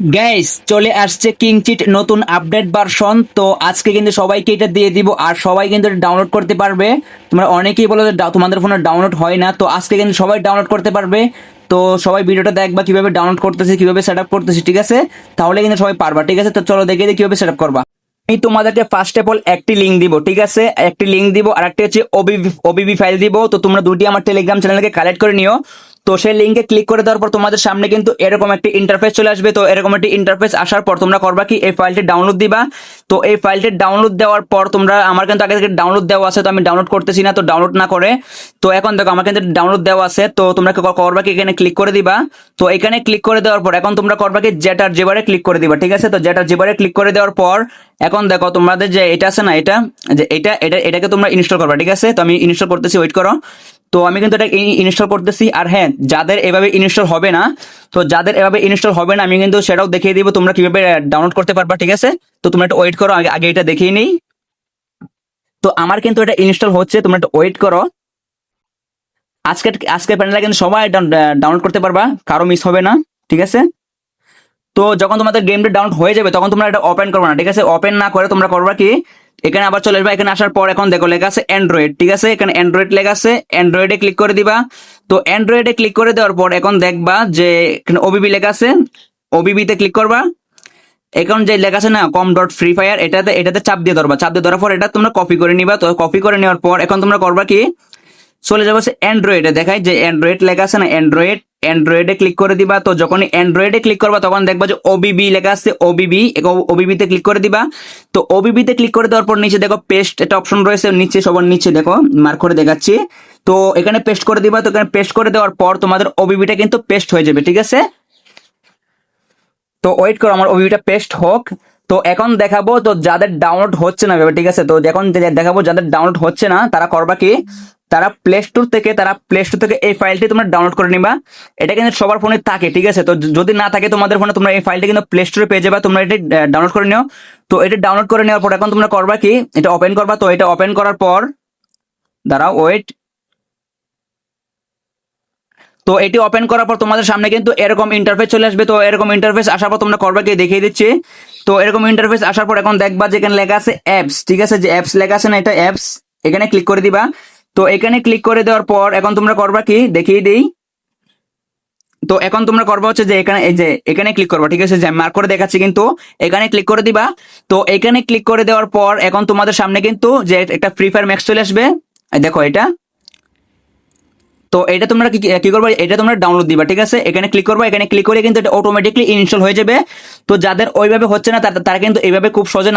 Guys চলে আসছে কিংচিট নতুন আপডেট ভার্সন তো আজকে কিন্তু সবাইকে এটা দিয়ে দিব, আর সবাই কিন্তু ডাউনলোড করতে পারবে। তোমরা অনেকেই বলো যে তোমাদের ফোনে ডাউনলোড হয় না, তো আজকে কিন্তু সবাই ডাউনলোড করতে পারবে। তো সবাই ভিডিওটা দেখবা, কীভাবে ডাউনলোড করতেছে, কীভাবে সেট আপ করতেছে, ঠিক আছে? তাহলে কিন্তু সবাই পারবা, ঠিক আছে? তো চলো দেখে দিই কীভাবে সেট আপ করবা। আমি তোমাদেরকে ফার্স্ট অফ অল একটি লিঙ্ক দিব, ঠিক আছে? একটি লিঙ্ক দিব আর একটি হচ্ছে ওবিবি ওবিবি ফাইল দিব। তো তোমরা দুটি আমার টেলিগ্রাম চ্যানেলকে কালেক্ট করে নিও। তো সেই লিঙ্কে ক্লিক করে দেওয়ার পর তোমাদের সামনে কিন্তু এরকম একটি ইন্টারফেস চলে আসবে। তো এরকম একটি ইন্টারফেস আসার পর তোমরা করবা কি, এই ফাইলটি ডাউনলোড দিবা। তো এই ফাইলটি ডাউনলোড দেওয়ার পর তোমরা, আমার কিন্তু আগে থেকে ডাউনলোড দেওয়া আছে, তো আমি ডাউনলোড করতেছি না, তো ডাউনলোড না করে। তো এখন দেখো, আমার কিন্তু ডাউনলোড দেওয়া আছে, তো তোমরা করবা কি, এখানে ক্লিক করে দিবা। তো এখানে ক্লিক করে দেওয়ার পর, এখন তোমরা করবা কি জেটার জেবারে ক্লিক করে দিবা, ঠিক আছে? তো জেটার জেবারে ক্লিক করে দেওয়ার পর, এখন দেখো, তোমাদের যে এটা আছে না, এটা, যে এটা এটা, এটাকে তোমরা ইনস্টল করবা, ঠিক আছে? তো আমি ইনস্টল করতেছি ওয়েট করো। তো আমি কিন্তু এটা ইনস্টল করতেছি। আর হ্যাঁ যাদের এভাবে ইনস্টল হবে না, তো যাদের এভাবে ইনস্টল হবে না, আমি কিন্তু সেটাও দেখিয়ে দিব তোমরা কীভাবে ডাউনলোড করতে পারবা, ঠিক আছে? তো তোমরা একটু ওয়েট করো, আগে এটা দেখিয়ে নেই। তো আমার কিন্তু এটা ইনস্টল হচ্ছে, তোমরা একটু ওয়েট করো। আজকে আজকে প্যানেলটা কিন্তু সবাই ডাউনলোড করতে পারবা, কারও মিস হবে না, ঠিক আছে? তো যখন তোমাদের গেমটা ডাউনলোড হয়ে যাবে, তখন তোমরা এটা ওপেন করবে না, ঠিক আছে? ওপেন না করে তোমরা করবা কি? এখানে আবার চলে আসবে, এখানে আসার পর এখন দেখো লেখা আছে অ্যান্ড্রয়েড ঠিক আছে? এখানে অ্যান্ড্রয়েড লেখা আছে অ্যান্ড্রয়েডে ক্লিক করে দিবা। তো অ্যান্ড্রয়েডে ক্লিক করে দেওয়ার পর এখন দেখবা যে এখানে ওবিবি লেখা আছে ওবিবিতে ক্লিক করবা। এখন যে লেখা আছে না কম ডট ফ্রি ফায়ার এটাতে এটাতে চাপ দিয়ে ধরবা। চাপ দিয়ে ধরার পর এটা তোমরা কপি করে নিবা। তো কপি করে নেওয়ার পর এখন তোমরা করবা কি? চলে যাব সে অ্যান্ড্রয়েডে দেখায় যে অ্যান্ড্রয়েড লেখা আছে না অ্যান্ড্রয়েড অ্যান্ড্রয়েডে ক্লিক করে দিবা। তো যখন অ্যান্ড্রয়েডে ক্লিক করবা, তখন দেখবা যে ওবিবি লেখা আছে ওবিবি ওবিবিতে ক্লিক করে দিবা। তো ওবিবিতে ক্লিক করে দেওয়ার পর নিচে দেখো পেস্ট একটা অপশন রয়েছে, নিচে সবার নিচে দেখো মার্ক করে দেখাচ্ছি। তো এখানে পেস্ট করে দিবা, তো এখানে পেস্ট করে দেওয়ার পর তোমাদের ওবিবিটা কিন্তু পেস্ট হয়ে যাবে, ঠিক আছে? তো ওয়েট করো, আমার ওবিটা পেস্ট হোক। তো এখন দেখাবো, তো যাদের ডাউনলোড হচ্ছে না, ঠিক আছে? তো এখন দেখাবো, যাদের ডাউনলোড হচ্ছে না, তারা করবা কি? তারা প্লে স্টোর থেকে, তারা প্লে স্টোর থেকে এই ফাইলটি তোমরা ডাউনলোড করে নিবা। এটা কিন্তু সবার ফোনে থাকে, ঠিক আছে? তো যদি না থাকে তোমাদের ফোনে তোমরা এই ফাইলটি কিন্তু প্লে স্টোরে পেয়ে যাবে, তোমরা এটি ডাউনলোড করে নিও। তো এটা ডাউনলোড করে নেওয়ার পর এখন তোমরা করবা কি? এটা ওপেন করবা, তো এটা ওপেন করার পর, দাঁড়াও ওয়েট তো এটি ওপেন করার পর তোমাদের সামনে কিন্তু এরকম ইন্টারফেস চলে আসবে। তো এরকম ইন্টারফেস আসার পর তোমরা করবা কি? দেখিয়ে দিচ্ছি। তো এরকম ইন্টারফেস আসার পর এখন দেখবা যে এখানে লেখা আছে অ্যাপস ঠিক আছে? যে অ্যাপস লেখা আছে না, এটা অ্যাপস এখানে ক্লিক করে দিবা। তো এখানে ক্লিক করে দেওয়ার পর এখন তোমরা করবা কি? দেখিয়ে দিই। তো এখন তোমরা করবা হচ্ছে যে এখানে, এই যে এখানে ক্লিক করবা, ঠিক আছে? যে মার্ক করে দেখাচ্ছি কিন্তু, এখানে ক্লিক করে দিবা। তো এখানে ক্লিক করে দেওয়ার পর এখন তোমাদের সামনে কিন্তু যে একটা ফ্রি ফায়ার ম্যাক্স চলে আসবে। দেখো এটা। তো এটা তোমরা কি করবে? এটা তোমরা ডাউনলোড দিবা, ঠিক আছে? এখানে ক্লিক করবা, এখানে ক্লিক করে কিন্তু এটা অটোমেটিকলি ইনস্টল হয়ে যাবে। তো যাদের ওইভাবে হচ্ছে না, তারা কিন্তু এইভাবে খুব সহজে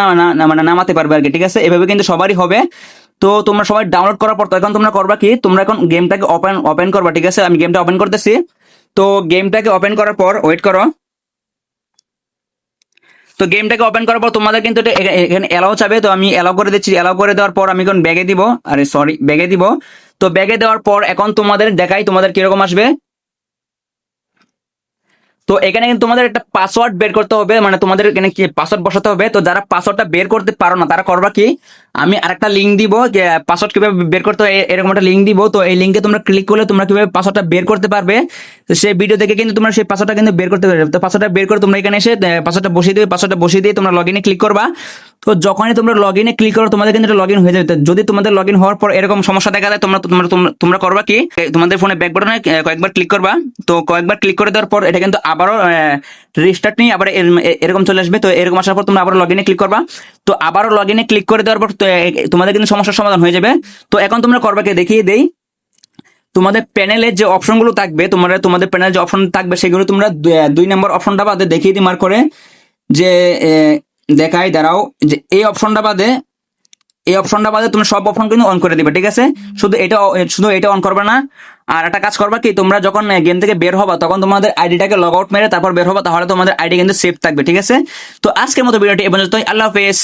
মানে নামাতে পারবে আর কি, ঠিক আছে? এভাবে কিন্তু সবারই হবে। তো তোমরা সবাই ডাউনলোড করার পর এখন তোমরা করবা কি, তোমরা এখন গেমটাকে ওপেন ওপেন করবা, ঠিক আছে? আমি গেমটা ওপেন করতেছি। তো গেমটাকে ওপেন করার পর ওয়েট করো। তো গেমটাকে ওপেন করার পর তোমাদের কিন্তু এখানে এলাও চাবে, তো আমি এলাও করে দিচ্ছি। এলাও করে দেওয়ার পর আমি এখন ব্যাগে দিব। আরে সরি ব্যাগে দিব। তো ব্যাগে দেওয়ার পর এখন তোমাদের দেখাই তোমাদের কীরকম আসবে। তো এখানে কিন্তু তোমাদের একটা পাসওয়ার্ড বের করতে হবে মানে তোমাদের এখানে কি পাসওয়ার্ড বসাতে হবে। তো যারা পাসওয়ার্ডটা বের করতে পারো না, তারা করবা কি? আমি আরেকটা লিঙ্ক দিব, যে পাসওয়ার্ড কীভাবে বের করতে হয় এরকম একটা লিঙ্ক দিব। তো এই লিঙ্কে তোমরা ক্লিক করলে তোমরা কীভাবে পাসওয়ার্ডটা বের করতে পারবে সেই ভিডিও দেখে কিন্তু তোমরা সেই পাসওয়ার্ডটা কিন্তু বের করতে পারবে। তো পাসওয়ার্ডটা বের করে তোমরা এখানে এসে পাসওয়ার্ডটা বসিয়ে দিবে পাসওয়ার্ডটা বসিয়ে দিয়ে তোমরা লগ ইনে ক্লিক করবা। তো যখনই তোমরা লগ ইনে ক্লিক করো, তোমাদের কিন্তু লগ ইন হয়ে যাবে। যদি তোমাদের লগ ইন হওয়ার পর এরকম সমস্যা দেখা যায় তোমরা তোমরা তোমরা- করবা কি? তোমাদের ফোনে ব্যাক বাটনে কয়েকবার ক্লিক করবা। তো কয়েকবার ক্লিক করে দেওয়ার পর এটা কিন্তু আবারও রিস্টার্ট নিয়ে আবার এরকম চলে আসবে, তো এরকম আসার পর তোমরা আবার লগ ইনে ক্লিক করবা। তো আবারও লগ ইনে ক্লিক করে দেওয়ার পর তোমাদের কিন্তু সমস্যার সমাধান হয়ে যাবে। তো এখন তোমরা করবা কি? দেখিয়ে দেই। তোমাদের প্যানেলের যে অপশনগুলো থাকবে, তোমরা, তোমাদের প্যানেলে যে অপশন থাকবে, সেগুলো তোমরা দুই নম্বর অপশনটা বাদে দেখিয়ে দিই মার করে। যে দেখাই, দাঁড়াও। যে এই অপশনটা বাদে এই অপশনটা বাদে তুমি সব অপশন কিন্তু অন করে দিবে, ঠিক আছে? শুধু এটা শুধু এটা অন করবে না। আর একটা কাজ করবা কি, তোমরা যখন গেম থেকে বের হবা, তখন তোমাদের আইডিটাকে লগ আউট মেরে তারপর বের হবা, তাহলে তোমাদের আইডি কিন্তু সেফ থাকবে, ঠিক আছে? তো আজকের মতো ভিডিওটি এ আল্লাহ হাফেজ।